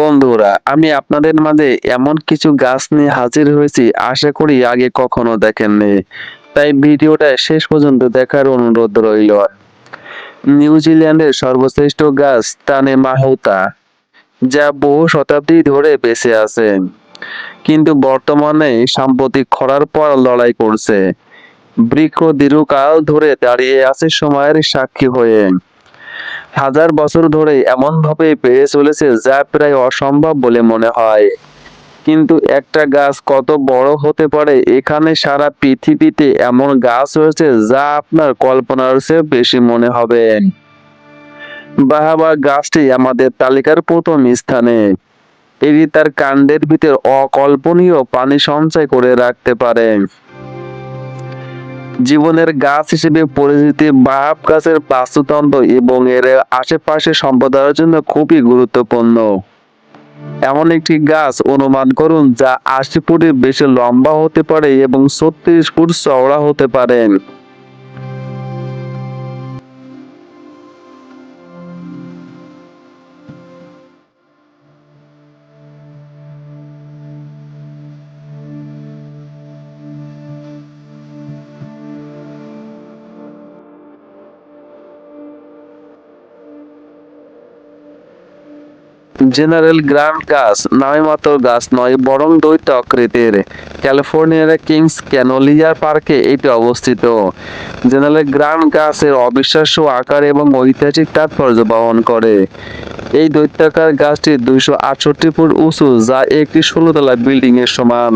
বন্ধুরা, আমি আপনাদের মাঝে এমন কিছু গাছ নিয়ে হাজির হয়েছি, আশা করি আগে কখনো দেখেননি। তাই ভিডিওটা শেষ পর্যন্ত দেখার অনুরোধ রইল। নিউজিল্যান্ডের সর্বশ্রেষ্ঠ গাছ তানে মাহুতা, যা বহু শতাব্দী ধরে বেঁচে আছে, কিন্তু বর্তমানে সাম্প্রতিক খরার পর লড়াই করছে। বৃক্ষ দীর্ঘকাল ধরে দাঁড়িয়ে আছে সময়ের সাক্ষী হয়ে। হাজার বছর ধরে এমন ভাবে বেড়ে চলেছে যা প্রায় অসম্ভব বলে মনে হয়। কিন্তু একটা গাছ কত বড় হতে পারে, এখানে সারা পৃথিবীতে এমন গাছ রয়েছে যা আপনার কল্পনার চেয়ে বেশি মনে হবে। বাহাবা গাছটি আমাদের তালিকার প্রথম স্থানে। এটি তার কাণ্ডের ভিতর অকল্পনীয় পানি সঞ্চয় করে রাখতে পারে। জীবনের গাছ হিসেবে পরিচিতি বাপ গাছের বাস্তুতন্ত্র এবং এর আশেপাশে সম্প্রদায়ের জন্য খুবই গুরুত্বপূর্ণ। এমন একটি গাছ অনুমান করুন যা আশি ফুটের বেশি লম্বা হতে পারে এবং ছত্রিশ ফুট চওড়া হতে পারে। জেনারেল গ্রান্ড গাছ নামে মাত্র গাছ নয়, বরং দ্বৈত আকৃতির। ক্যালিফোর্নিয়ার কিংস ক্যানোলিয়া পার্কে এটি অবস্থিত। জেনারেল গ্রান্ড গাছের অবিশ্বাস্য আকার এবং ঐতিহাসিক তাৎপর্য বহন করে। এই দৈত্যাকার গাছটি দুইশো আটষট্টি ফুট উঁচু, যা একটি ষোলোতলা বিল্ডিং এর সমান।